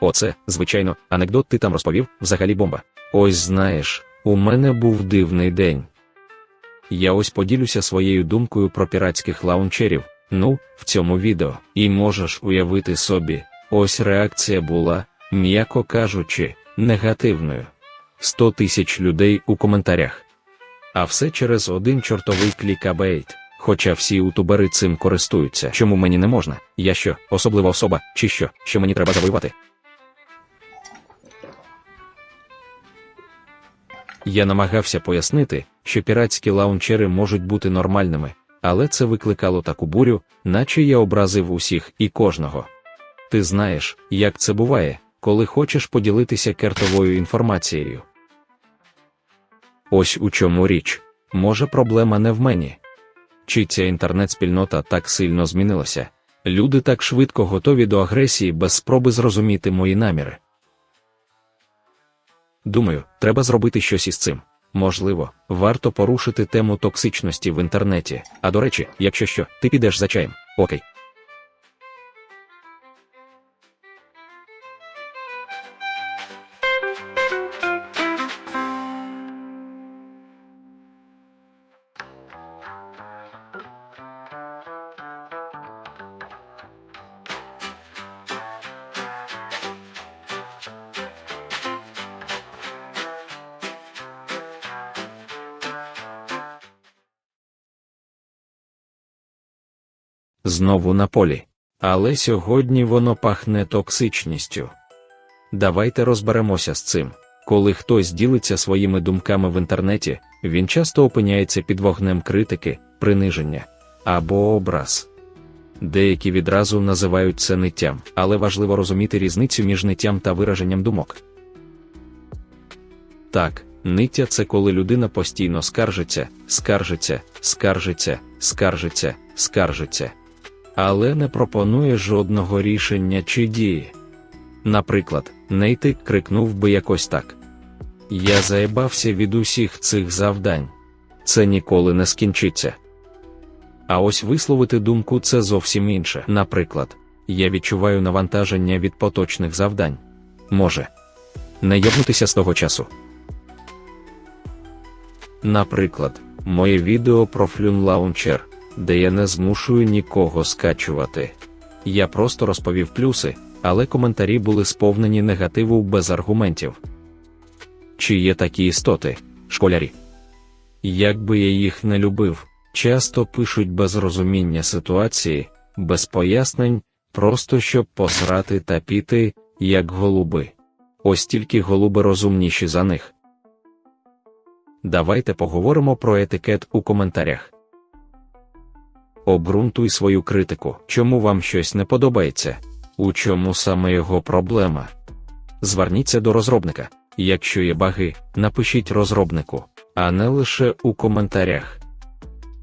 Оце, звичайно, анекдот ти там розповів, взагалі бомба. Ось знаєш, у мене був дивний день. Я ось поділюся своєю думкою про піратських лаунчерів, ну, в цьому відео, і можеш уявити собі, ось реакція була, м'яко кажучи, негативною. 100 тисяч людей у коментарях. А все через один чортовий клікабейт. Хоча всі ютубери цим користуються. Чому мені не можна? Я що, особлива особа, чи що, що мені треба завоювати? Я намагався пояснити, що піратські лаунчери можуть бути нормальними, але це викликало таку бурю, наче я образив усіх і кожного. Ти знаєш, як це буває, коли хочеш поділитися кертовою інформацією. Ось у чому річ. Може, проблема не в мені. Чи ця інтернет-спільнота так сильно змінилася? Люди так швидко готові до агресії без спроби зрозуміти мої наміри. Думаю, треба зробити щось із цим. Можливо, варто порушити тему токсичності в інтернеті. А до речі, якщо що, ти підеш за чаєм. Окей. Знову на полі. Але сьогодні воно пахне токсичністю. Давайте розберемося з цим. Коли хтось ділиться своїми думками в інтернеті, він часто опиняється під вогнем критики, приниження або образ. Деякі відразу називають це ниттям, але важливо розуміти різницю між ниттям та вираженням думок. Так, ниття це коли людина постійно скаржиться, скаржиться, скаржиться, скаржиться, скаржиться, але не пропонує жодного рішення чи дії. Наприклад, Нейтик крикнув би якось так: Я заєбався від усіх цих завдань. Це ніколи не скінчиться. А ось висловити думку це зовсім інше. Наприклад, я відчуваю навантаження від поточних завдань. Може не йобнутися з того часу. Наприклад, моє відео про Flune Launcher, де я не змушую нікого скачувати. Я просто розповів плюси, але коментарі були сповнені негативу без аргументів. Чи є такі істоти, школярі? Як би я їх не любив, часто пишуть без розуміння ситуації, без пояснень, просто щоб посрати та піти, як голуби. Ось тільки голуби розумніші за них. Давайте поговоримо про етикет у коментарях. Обґрунтуй свою критику, чому вам щось не подобається, у чому саме його проблема. Зверніться до розробника. Якщо є баги, напишіть розробнику, а не лише у коментарях.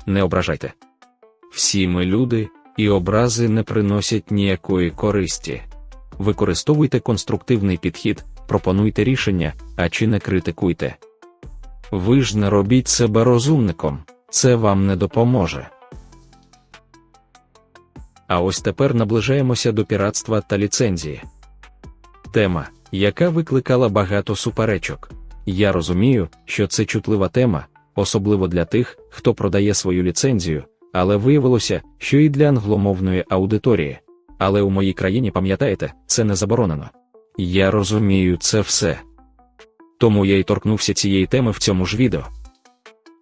Не ображайте. Всі ми люди, і образи не приносять ніякої користі. Використовуйте конструктивний підхід, пропонуйте рішення, а чи не критикуйте. Ви ж не робіть себе розумником, це вам не допоможе. А ось тепер наближаємося до піратства та ліцензії. Тема, яка викликала багато суперечок. Я розумію, що це чутлива тема, особливо для тих, хто продає свою ліцензію, але виявилося, що і для англомовної аудиторії. Але у моїй країні, пам'ятаєте, це не заборонено. Я розумію це все. Тому я й торкнувся цієї теми в цьому ж відео.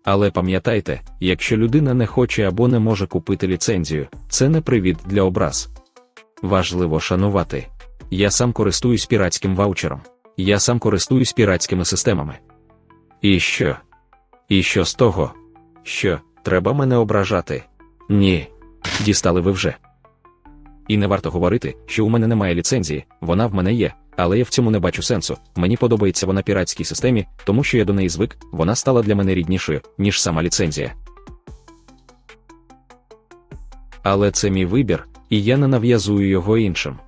Але пам'ятайте, якщо людина не хоче або не може купити ліцензію, це не привід для образ. Важливо шанувати. Я сам користуюсь піратським ваучером. Я сам користуюсь піратськими системами. І що? І що з того? Що, треба мене ображати? Ні. Дістали ви вже. І не варто говорити, що у мене немає ліцензії, вона в мене є, але я в цьому не бачу сенсу. Мені подобається вона піратській системі, тому що я до неї звик, вона стала для мене ріднішою, ніж сама ліцензія. Але це мій вибір, і я не нав'язую його іншим.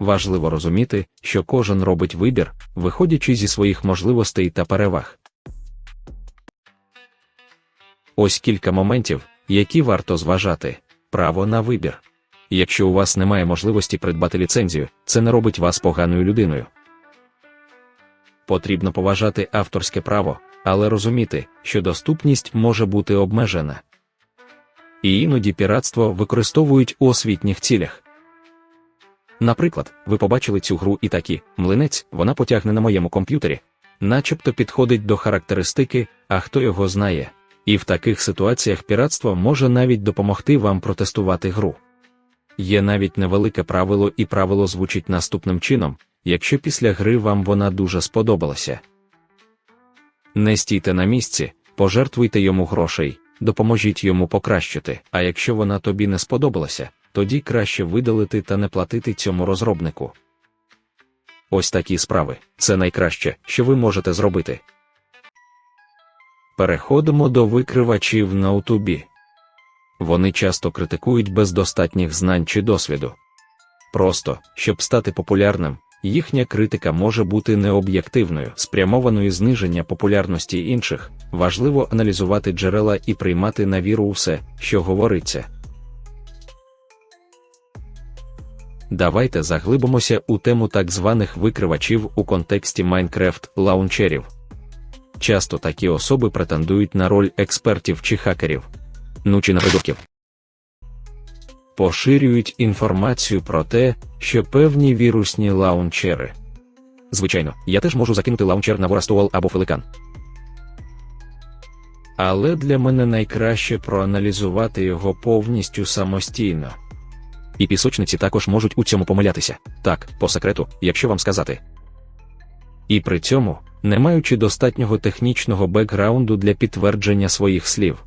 Важливо розуміти, що кожен робить вибір, виходячи зі своїх можливостей та переваг. Ось кілька моментів, які варто зважати: право на вибір. І якщо у вас немає можливості придбати ліцензію, це не робить вас поганою людиною. Потрібно поважати авторське право, але розуміти, що доступність може бути обмежена. І іноді піратство використовують у освітніх цілях. Наприклад, ви побачили цю гру і такі млинець, вона потягне на моєму комп'ютері, начебто підходить до характеристики, а хто його знає. І в таких ситуаціях піратство може навіть допомогти вам протестувати гру. Є навіть невелике правило, і правило звучить наступним чином якщо після гри вам вона дуже сподобалася. Не стійте на місці, пожертвуйте йому грошей, допоможіть йому покращити, а якщо вона тобі не сподобалася, тоді краще видалити та не платити цьому розробнику. Ось такі справи це найкраще, що ви можете зробити. Переходимо до викривачів на Ютубі. Вони часто критикують без достатніх знань чи досвіду. Просто, щоб стати популярним, їхня критика може бути необ'єктивною, спрямованою зниження популярності інших, важливо аналізувати джерела і приймати на віру усе, що говориться. Давайте заглибимося у тему так званих викривачів у контексті Майнкрафт лаунчерів. Часто такі особи претендують на роль експертів чи хакерів, ну чи напридурків. Поширюють інформацію про те, що певні вірусні лаунчери. Звичайно, я теж можу закинути лаунчер на Ворастуал або Феликан. Але для мене найкраще проаналізувати його повністю самостійно. І пісочниці також можуть у цьому помилятися. Так, по секрету, якщо вам сказати. І при цьому, не маючи достатнього технічного бекграунду для підтвердження своїх слів.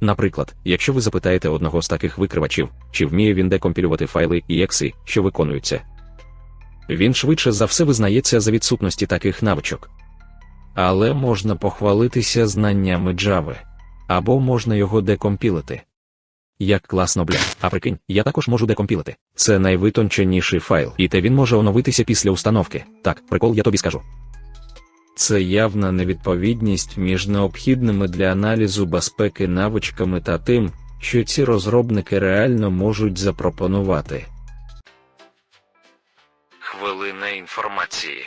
Наприклад, якщо ви запитаєте одного з таких викривачів, чи вміє він декомпілювати файли і екси, що виконуються, він швидше за все визнається за відсутності таких навичок. Але можна похвалитися знаннями Java. або можна його декомпілити. Як класно бля, а прикинь, я також можу декомпілити. Це найвитонченіший файл, і те він може оновитися після установки. Так, прикол я тобі скажу. Це явна невідповідність між необхідними для аналізу безпеки навичками та тим, що ці розробники реально можуть запропонувати. Хвилина інформації.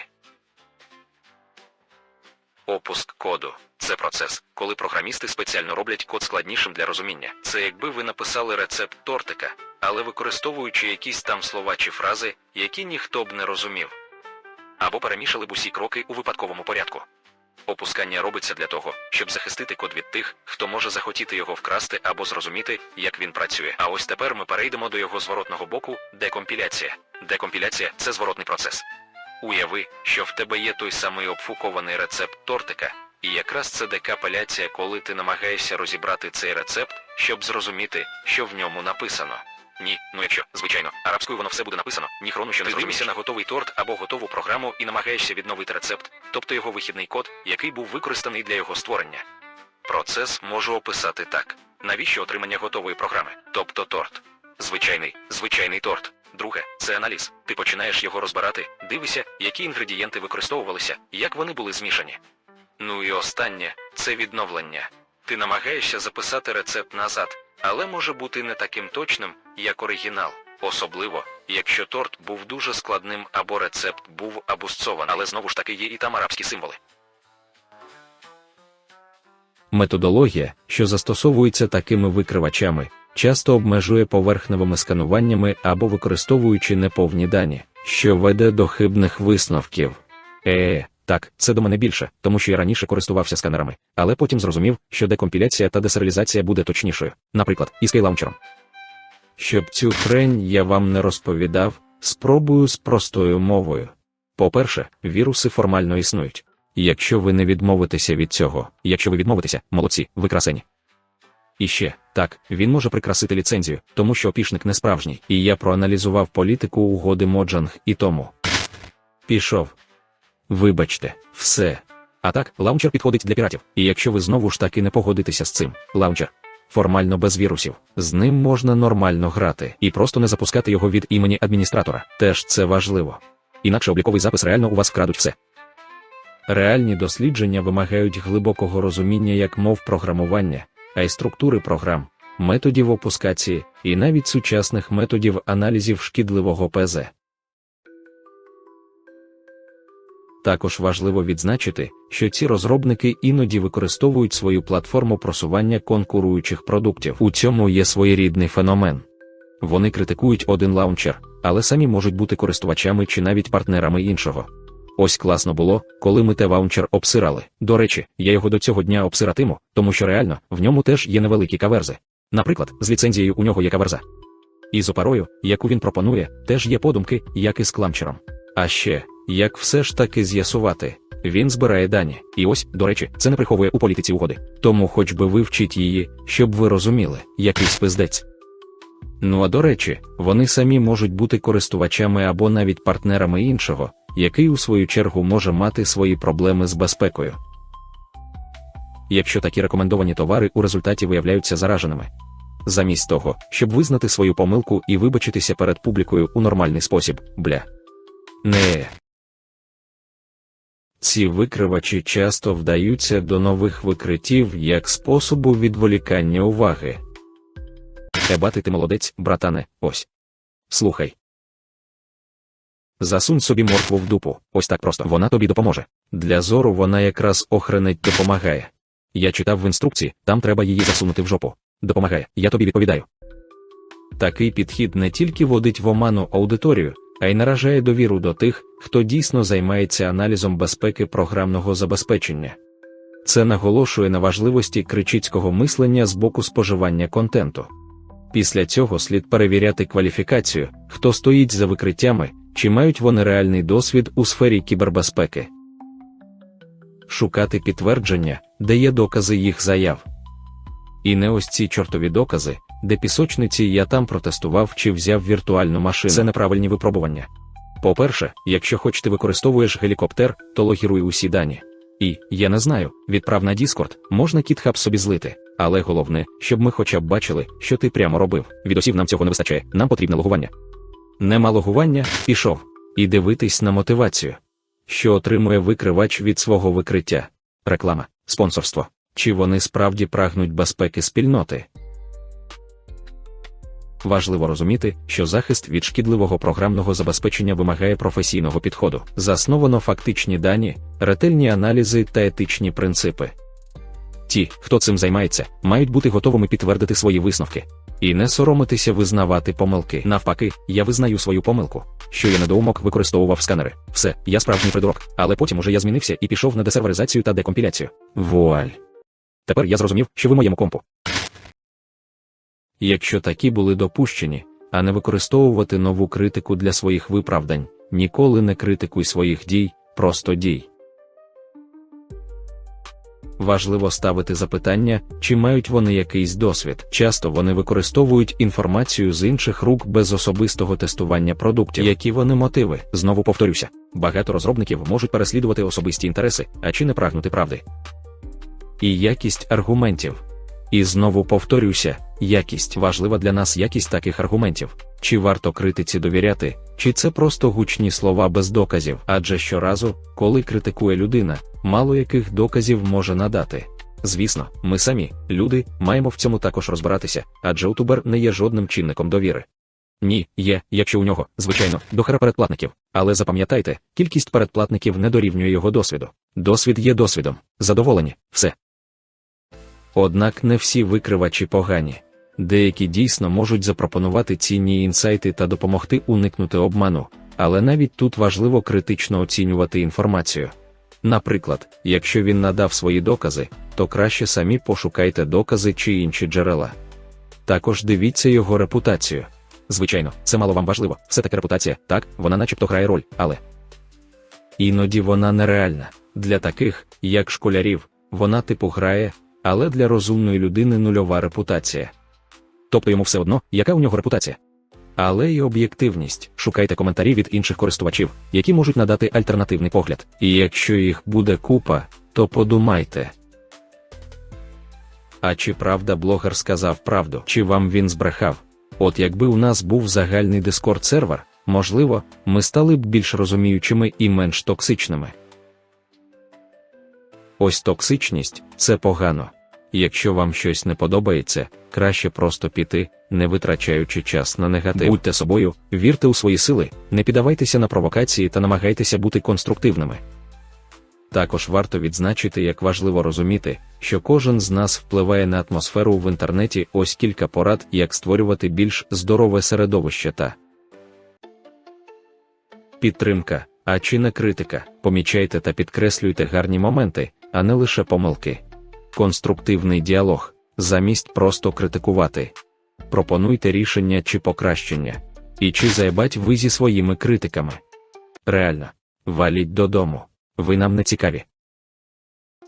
Опуск коду це процес, коли програмісти спеціально роблять код складнішим для розуміння. Це якби ви написали рецепт тортика, але використовуючи якісь там слова чи фрази, які ніхто б не розумів, або перемішали б усі кроки у випадковому порядку. Опускання робиться для того, щоб захистити код від тих, хто може захотіти його вкрасти або зрозуміти, як він працює. А ось тепер ми перейдемо до його зворотного боку декомпіляція. Декомпіляція це зворотний процес. Уяви, що в тебе є той самий обфукований рецепт тортика, і якраз це декапеляція, коли ти намагаєшся розібрати цей рецепт, щоб зрозуміти, що в ньому написано. Ні, ну якщо, звичайно, арабською воно все буде написано, ні хрону, що не зрозумієшся на готовий торт або готову програму і намагаєшся відновити рецепт, тобто його вихідний код, який був використаний для його створення. Процес можу описати так: навіщо отримання готової програми, тобто торт. Звичайний, звичайний торт. Друге, це аналіз. Ти починаєш його розбирати, дивишся, які інгредієнти використовувалися, як вони були змішані. Ну і останнє це відновлення. Ти намагаєшся записати рецепт назад, але може бути не таким точним, як оригінал, особливо, якщо торт був дуже складним або рецепт був абусцований, але знову ж таки є і там арабські символи. Методологія, що застосовується такими викривачами, часто обмежує поверхневими скануваннями або використовуючи неповні дані, що веде до хибних висновків. Е, так, це до мене більше, тому що я раніше користувався сканерами, але потім зрозумів, що декомпіляція та десеріалізація буде точнішою, наприклад, із кейлаунчером. Щоб цю хрень я вам не розповідав, спробую з простою мовою. По-перше, віруси формально існують. Якщо ви не відмовитеся від цього, якщо ви відмовитеся, молодці, ви красені. І ще, так, він може прикрасити ліцензію, тому що опішник не справжній, і я проаналізував політику угоди Моджанг і тому. Пішов. Вибачте, все. А так, лаунчер підходить для піратів. І якщо ви знову ж таки не погодитеся з цим, лаунчер формально без вірусів, з ним можна нормально грати і просто не запускати його від імені адміністратора. Теж це важливо. Інакше обліковий запис реально у вас вкрадуть все. Реальні дослідження вимагають глибокого розуміння як мов програмування, а й структури програм, методів опускації і навіть сучасних методів аналізів шкідливого ПЗ. Також важливо відзначити, що ці розробники іноді використовують свою платформу просування конкуруючих продуктів. У цьому є своєрідний феномен. Вони критикують один лаунчер, але самі можуть бути користувачами чи навіть партнерами іншого. Ось класно було, коли ми те ваунчер обсирали. До речі, я його до цього дня обсиратиму, тому що реально в ньому теж є невеликі каверзи. Наприклад, з ліцензією у нього є каверза. І з опарою, яку він пропонує, теж є подумки, як і з кламчером. А ще, як все ж таки з'ясувати, він збирає дані. І ось, до речі, це не приховує у політиці угоди. Тому хоч би вивчіть її, щоб ви розуміли, який спиздець. Ну а до речі, вони самі можуть бути користувачами або навіть партнерами іншого, який у свою чергу може мати свої проблеми з безпекою. Якщо такі рекомендовані товари у результаті виявляються зараженими. Замість того, щоб визнати свою помилку і вибачитися перед публікою у нормальний спосіб, бля. Не. Ці викривачі часто вдаються до нових викриттів як способу відволікання уваги. Ебати ти молодець, братане, ось. Слухай. Засунь собі моркву в дупу, ось так просто вона тобі допоможе. Для зору вона якраз охренеть допомагає. Я читав в інструкції, там треба її засунути в жопу. Допомагає, я тобі відповідаю. Такий підхід не тільки водить в оману аудиторію, а й наражає довіру до тих, хто дійсно займається аналізом безпеки програмного забезпечення. Це наголошує на важливості кричицького мислення з боку споживання контенту. Після цього слід перевіряти кваліфікацію, хто стоїть за викриттями, чи мають вони реальний досвід у сфері кібербезпеки. Шукати підтвердження, де є докази їх заяв. І не ось ці чортові докази, де пісочниці я там протестував чи взяв віртуальну машину. Це неправильні випробування. По-перше, якщо хоч ти використовуєш гелікоптер, то логіруй усі дані. І, я не знаю, відправ на Discord, можна кітхаб собі злити, але головне, щоб ми хоча б бачили, що ти прямо робив. Від осів нам цього не вистачає, нам потрібне логування. Нема логування, пішов. І дивитись на мотивацію, що отримує викривач від свого викриття, реклама, спонсорство. Чи вони справді прагнуть безпеки спільноти? Важливо розуміти, що захист від шкідливого програмного забезпечення вимагає професійного підходу. Засновано фактичні дані, ретельні аналізи та етичні принципи. Ті, хто цим займається, мають бути готовими підтвердити свої висновки і не соромитися визнавати помилки. Навпаки, я визнаю свою помилку, що я недоумок використовував сканери. Все, я справжній придурок, але потім уже я змінився і пішов на десерверизацію та декомпіляцію. Вуаль. Тепер я зрозумів, що ви моєму компу. Якщо такі були допущені, а не використовувати нову критику для своїх виправдань, ніколи не критикуй своїх дій, просто дій. Важливо ставити запитання, чи мають вони якийсь досвід. Часто вони використовують інформацію з інших рук без особистого тестування продуктів. Які вони мотиви? Знову повторюся, багато розробників можуть переслідувати особисті інтереси, а чи не прагнути правди. І якість аргументів. І знову повторюся, якість важлива для нас якість таких аргументів. Чи варто критиці довіряти, чи це просто гучні слова без доказів? Адже щоразу, коли критикує людина, мало яких доказів може надати. Звісно, ми самі, люди, маємо в цьому також розбиратися, адже утубер не є жодним чинником довіри. Ні, є, якщо у нього, звичайно, дохера передплатників. Але запам'ятайте, кількість передплатників не дорівнює його досвіду. Досвід є досвідом. Задоволені, все. Однак не всі викривачі погані. Деякі дійсно можуть запропонувати цінні інсайти та допомогти уникнути обману, але навіть тут важливо критично оцінювати інформацію. Наприклад, якщо він надав свої докази, то краще самі пошукайте докази чи інші джерела. Також дивіться його репутацію. Звичайно, це мало вам важливо, все таки репутація, так, вона начебто грає роль, але іноді вона нереальна. Для таких, як школярів, вона типу грає, але для розумної людини нульова репутація. Тобто йому все одно, яка у нього репутація. Але й об'єктивність. Шукайте коментарі від інших користувачів, які можуть надати альтернативний погляд. І якщо їх буде купа, то подумайте. А чи правда блогер сказав правду, чи вам він збрехав? От якби у нас був загальний дискорд сервер, можливо, ми стали б більш розуміючими і менш токсичними. Ось токсичність це погано. Якщо вам щось не подобається, краще просто піти, не витрачаючи час на негатив. Будьте собою, вірте у свої сили, не піддавайтеся на провокації та намагайтеся бути конструктивними. Також варто відзначити, як важливо розуміти, що кожен з нас впливає на атмосферу в інтернеті. Ось кілька порад, як створювати більш здорове середовище та підтримка, а чи не критика. Помічайте та підкреслюйте гарні моменти, а не лише помилки. Конструктивний діалог замість просто критикувати. Пропонуйте рішення чи покращення. І чи заєбать ви зі своїми критиками. Реально, валіть додому. Ви нам не цікаві.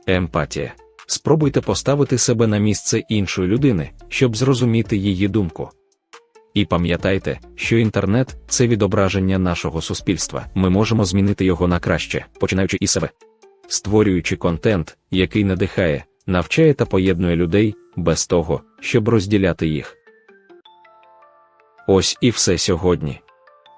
Емпатія. Спробуйте поставити себе на місце іншої людини, щоб зрозуміти її думку. І пам'ятайте, що інтернет це відображення нашого суспільства. Ми можемо змінити його на краще, починаючи із себе, створюючи контент, який надихає, навчає та поєднує людей без того, щоб розділяти їх. Ось і все сьогодні.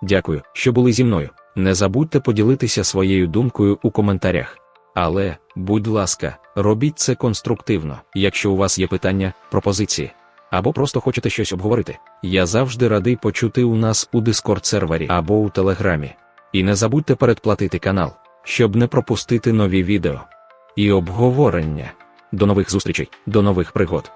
Дякую, що були зі мною. Не забудьте поділитися своєю думкою у коментарях. Але, будь ласка, робіть це конструктивно, якщо у вас є питання, пропозиції. Або просто хочете щось обговорити. Я завжди радий почути у нас у Discord сервері або у Телеграмі. І не забудьте передплатити канал, щоб не пропустити нові відео і обговорення. До нових зустрічей, до нових пригод.